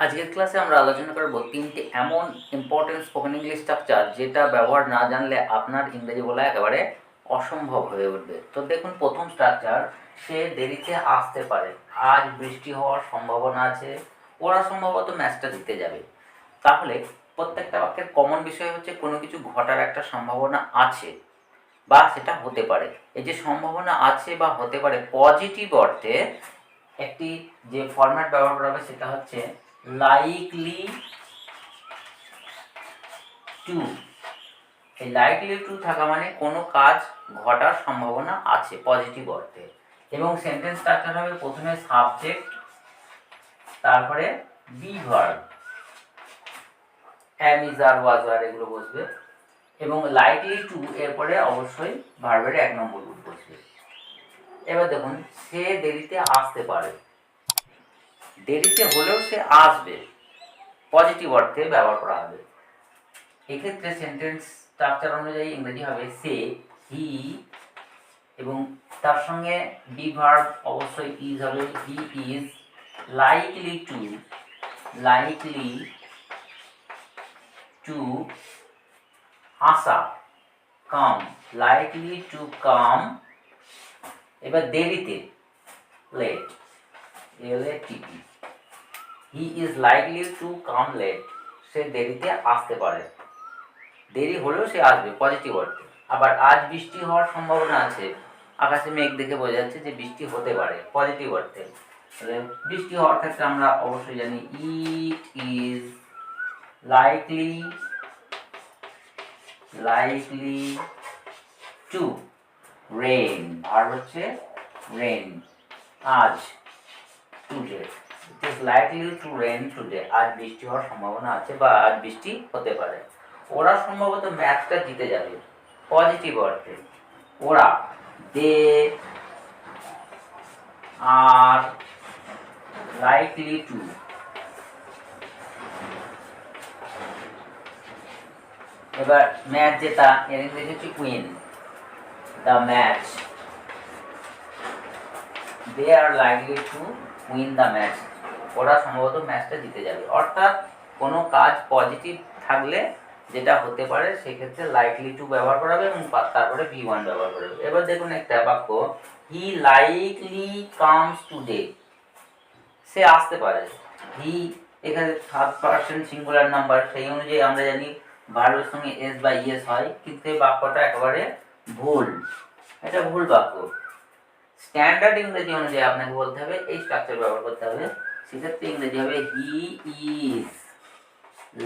আজকের ক্লাসে আমরা আলোচনা করব তিনটি এমন ইম্পর্টেন্ট স্পোকেন ইংলিশ স্ট্রাকচার যেটা ব্যবহার না জানলে আপনার ইংরেজি বলা একেবারে অসম্ভব হয়ে উঠবে। তো দেখুন, প্রথম স্ট্রাকচার সে দেরিতে আসতে পারে। আজ বৃষ্টি হওয়ার সম্ভাবনা আছে, ওরা সম্ভবত ম্যাচটা জিতে যাবে। তাহলে প্রত্যেকটা বাক্যের কমন বিষয় হচ্ছে কোনো কিছু ঘটার একটা সম্ভাবনা আছে বা সেটা হতে পারে। এই যে সম্ভাবনা আছে বা হতে পারে পজিটিভ অর্থে একটি যে ফরম্যাট ব্যবহার করা হবে সেটা হচ্ছে লাইকলি টু এই লাইকলি টু থাকা মানে কোনো কাজ ঘটার সম্ভাবনা আছে পজিটিভ অর্থে। এবং সেন্টেন্স স্ট্রাকচার হবে প্রথমে সাবজেক্ট তারপরে be verb am is are was আর এগুলো বসবে। এবং লাইকলি টু এরপরে অবশ্যই ভার্বের এক নম্বর রূপ বসবে। এবার দেখুন, সে দেরিতে আসতে পারে। দেরিতে হলেও সে আসবে। পজিটিভ অর্থে ব্যবহার করা হবে। এক্ষেত্রে সেন্টেন্স স্ট্রাকচার অনুযায়ী ইংরেজি হবে সে হি এবং তার সঙ্গে বি ভার্ব অবশ্যই ইজ হবে। He is likely to likely to আসা কাম লাইকলি টু কাম এবার দেরিতে লেট এল এ টিপি he is likely to come late সে দেরিতে আসতে পারে। দেরি হলেও সে আসবে পজিটিভ অর্থে। আবার আজ বৃষ্টি হওয়ার সম্ভাবনা আছে। আকাশে মেঘ দেখে বোঝা যাচ্ছে যে বৃষ্টি হতে পারে পজিটিভ অর্থে। বৃষ্টি হওয়ার ক্ষেত্রে আমরা অবশ্যই জানি it is likely likely to rain আর হচ্ছে রেন আজ today it is likely to rain today আজ বৃষ্টি হওয়ার সম্ভাবনা আছে বা আজ বৃষ্টি হতে পারে। ওরা সম্ভবত ম্যাচটা জিতে যাবে। পজিটিভ অর্থে। ওরা দে আর লাইকলি টু এবার ম্যাচ জেতা, এর ইংরেজি হচ্ছে win the match they are likely to win the match ওরা সম্ভবত ম্যাচটা জিতে যাবে। অর্থাৎ কোনো কাজ পজিটিভ থাকলে যেটা হতে পারে সেক্ষেত্রে লাইকলি টু ব্যবহার করা হবে এবং তারপরে ভি ওয়ান ব্যবহার করা হবে। এবার দেখুন একটা বাক্য হি লাইকলি কামস টুডে সে আসতে পারে। হি এখানে থার্ড পার্সন সিঙ্গুলার নাম্বার সেই অনুযায়ী আমরা জানি ভার্বের সঙ্গে এস বা ইএস হয়, কিন্তু এই বাক্যটা একেবারে ভুল। এটা ভুল বাক্য। স্ট্যান্ডার্ড ইংরেজি অনুযায়ী আপনাকে বলতে হবে, এই স্ট্রাকচার ব্যবহার করতে হবে। সেক্ষেত্রে ইংরেজি হবে হি ইজ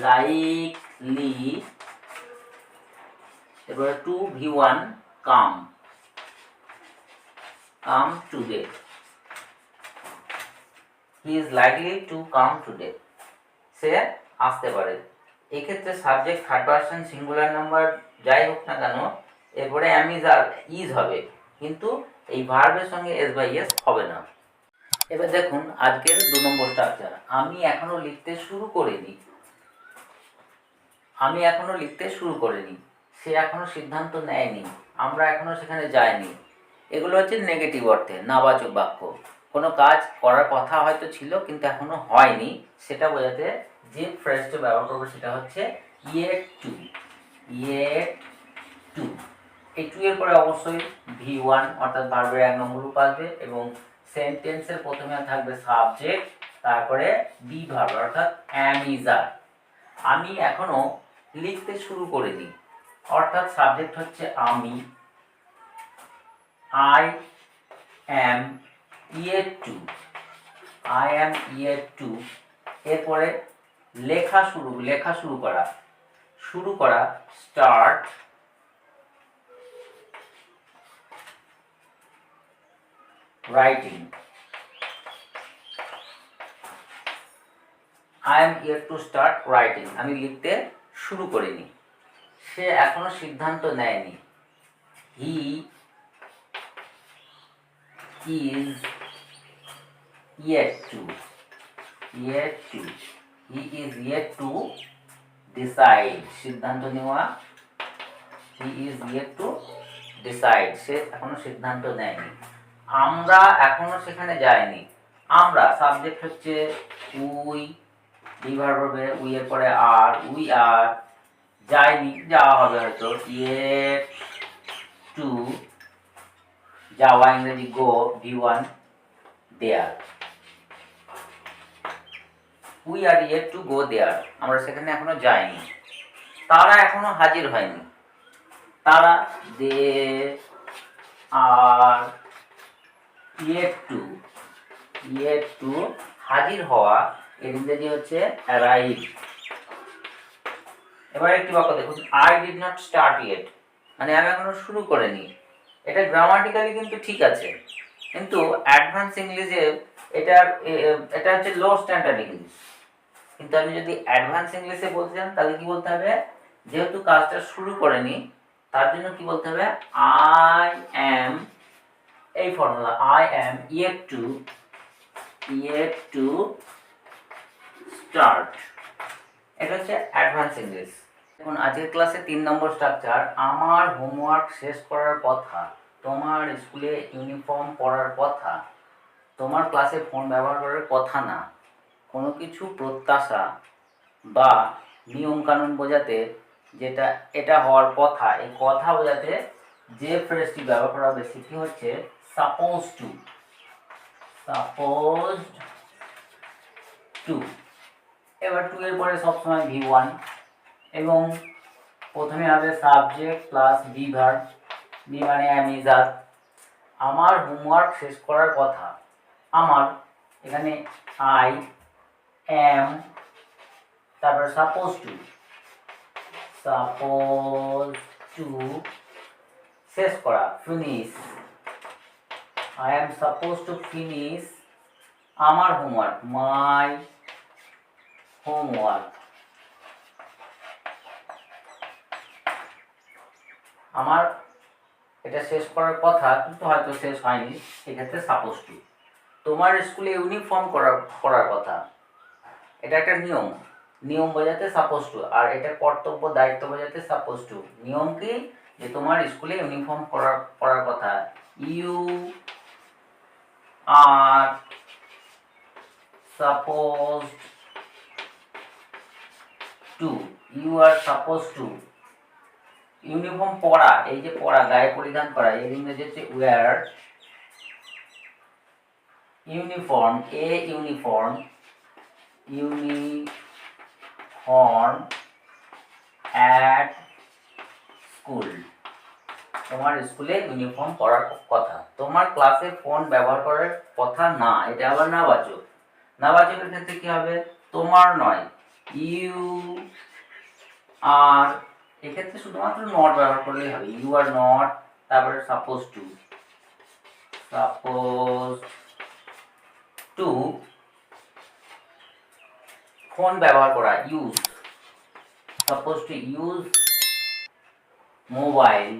লাইকলি এবারে to V one come come today he is likely to come today সে আসতে পারে। এক্ষেত্রে subject third person singular number যাই হোক না কেন, এরপরে অ্যামিজ আর ইজ হবে। কিন্তু এই ভার্বের সঙ্গে এস বাই এস হবে না। এবার দেখুন, আজকের দু নম্বর স্ট্রাকচার আমি এখনও লিখতে শুরু করিনি। আমি এখনও লিখতে শুরু করিনি। সে এখনও সিদ্ধান্ত নেয়নি। আমরা এখনও সেখানে যাইনি। এগুলো হচ্ছে নেগেটিভ অর্থে, নাবাচক বাক্য। কোনো কাজ করার কথা হয়তো ছিল, কিন্তু এখনও হয়নি। সেটা বোঝাতে যে ফ্রেজটা ব্যবহার করব সেটা হচ্ছে ইয়ে টু ইয়ে টু এই টু এর পরে অবশ্যই ভি ওয়ান অর্থাৎ ভার্বের এক নম্বর রূপ আসবে এবং সেন্টেন্সের প্রথমে থাকবে সাবজেক্ট তারপরে বি ভার্ব অর্থাৎ অ্যাম ইজ আর আমি এখনও লিখতে শুরু করিনি। অর্থাৎ সাবজেক্ট হচ্ছে আমি। আই অ্যাম ইয়ের টু আই অ্যাম ইয়ের টু এরপরে লেখা শুরু লেখা শুরু করা। শুরু করা start writing I am yet to start writing আমি লিখতে শুরু করিনি। সে এখনও সিদ্ধান্ত নেয়নি। He is yet to yet to, he is yet to decide সিদ্ধান্ত নেওয়া। He is yet to decide সে এখনও সিদ্ধান্ত নেয়নি। আমরা এখনও সেখানে যাইনি। আমরা সাবজেক্ট হচ্ছে উই বি হবে, উই এর পরে আর, উই আর যায়নি যাওয়া হবে হয়তো। টু, যাওয়া ইংরেজি go V one, there. We are yet to go, there. আমরা সেখানে এখনও যাইনি। তারা এখনও হাজির হয়নি। তারা they are to yet to হাজির হওয়া এর ইংরেজি হচ্ছে অ্যারাইভ এবার একটি বাক্য দেখুন I did not start yet মানে আমি এখনও শুরু করিনি। এটা গ্রামাটিক্যালি কিন্তু ঠিক আছে। কিন্তু অ্যাডভান্স ইংলিশে এটার এ- এটা হচ্ছে লো স্ট্যান্ডার্ড ইংলিশ কিন্তু আমি যদি অ্যাডভান্স ইংলিশে বলতে চান, তাহলে কি বলতে হবে? যেহেতু কাজটা শুরু করেনি, তার জন্য কি বলতে হবে? আই অ্যাম এই formula I am yet to yet to start এটা হচ্ছে অ্যাডভান্স ইংলিশ এখন আজকের ক্লাসে তিন নম্বর স্ট্রাকচার আমার হোমওয়ার্ক শেষ করার কথা, তোমার স্কুলে ইউনিফর্ম পরার কথা, তোমার ক্লাসে ফোন ব্যবহার করার কথা না, কোনো কিছু প্রত্যাশা বা নিয়মকানুন বোঝাতে যেটা, এটা হওয়ার কথা, এই কথা বোঝাতে যে ফ্রেজটি ব্যবহার করা হবে সেটি হচ্ছে সাপোজ টু সাপোজ টু এবার টু এর পরে সবসময় ভি ওয়ান এবং প্রথমে হবে subject plus be verb be মানে আমি যার আমার হোমওয়ার্ক শেষ করার কথা। আমার এখানে আই এম তারপর সাপোজ টু সাপোজ টু শেষ করা। Finish I am suppose to finish আমার হোমওয়ার্ক মাই হোমওয়ার্ক আমার এটা শেষ করার কথা, কিন্তু হয়তো শেষ হয়নি সেক্ষেত্রে সাপোজ টু তোমার স্কুলে ইউনিফর্ম করার করার কথা। এটা একটা নিয়ম। নিয়ম বোঝাতে সাপোজ টু আর এটা কর্তব্য, দায়িত্ব বোঝাতে সাপোজ টু নিয়ম কি? যে তোমার স্কুলে ইউনিফর্ম করার করার কথা। You are suppose to you are suppose to uniform পরা এই যে পরা গায়ে পরিধান করা, এর ইংরেজি হচ্ছে wear uniform a uniform uniform at school তোমার স্কুলে ইউনিফর্ম পরার কথা। তোমার ক্লাসে ফোন ব্যবহার করার কথা না, এটা আবার না বাচক। না নাবাচকের ক্ষেত্রে কি হবে? তোমার নয়। ইউ আর, এক্ষেত্রে শুধুমাত্র নট ব্যবহার করলেই হবে। ইউ আর নট তারপরে suppose to suppose to phone ব্যবহার করা। Use suppose to use mobile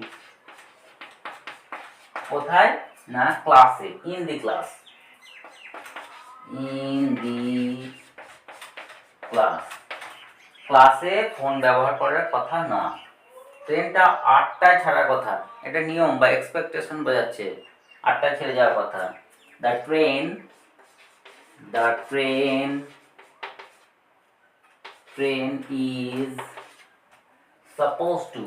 কোথায়? না ক্লাসে in the class in the class ক্লাসে ফোন ব্যবহার করার কথা না। ট্রেনটা আটটায় ছাড়ার কথা। এটা নিয়ম বা এক্সপেকটেশন বোঝাচ্ছে। আটটায় ছেড়ে যাওয়ার কথা। The train the train train is suppose to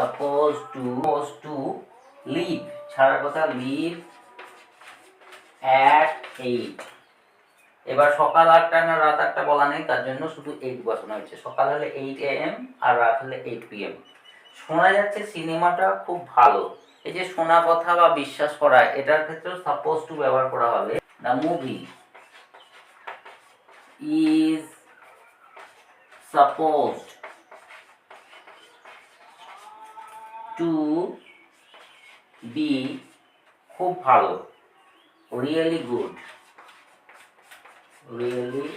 suppose to to leave ছাড়ার কথা লিভ অ্যাট এইট এবার সকাল আটটা না রাত আটটা বলা নেই, তার জন্য শুধু এইট বসানো হয়েছে। সকাল হলে এইট এ এম আর রাত হলে এইট পি এম শোনা যাচ্ছে সিনেমাটা খুব ভালো। এই যে শোনা কথা বা বিশ্বাস করা, এটার ক্ষেত্রেও সাপোজ টু ব্যবহার করা হবে। The movie is supposed to be খুব ভালো really good really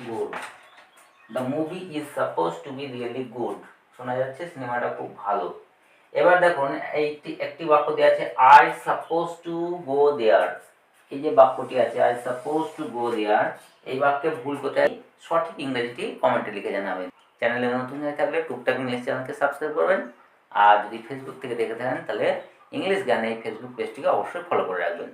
good. The movie is supposed to be really good. শোনা যাচ্ছে, সিনেমাটা খুব ভালো। এবার দেখুন এইটি একটি বাক্য দেওয়া আছে I suppose to go there এই যে বাক্যটি আছে I suppose to go there এই বাক্যে ভুল কোথায় সঠিক ইংরেজিটি কমেন্টে লিখে জানাবেন। চ্যানেলে নতুন হয়ে থাকলে টুকটাক ইংলিশ চ্যানেলকে সাবস্ক্রাইব করবেন। আর যদি ফেসবুক থেকে দেখে থাকেন, তাহলে ইংলিশ গানে এই ফেসবুক পেজটিকে অবশ্যই ফলো করে রাখবেন।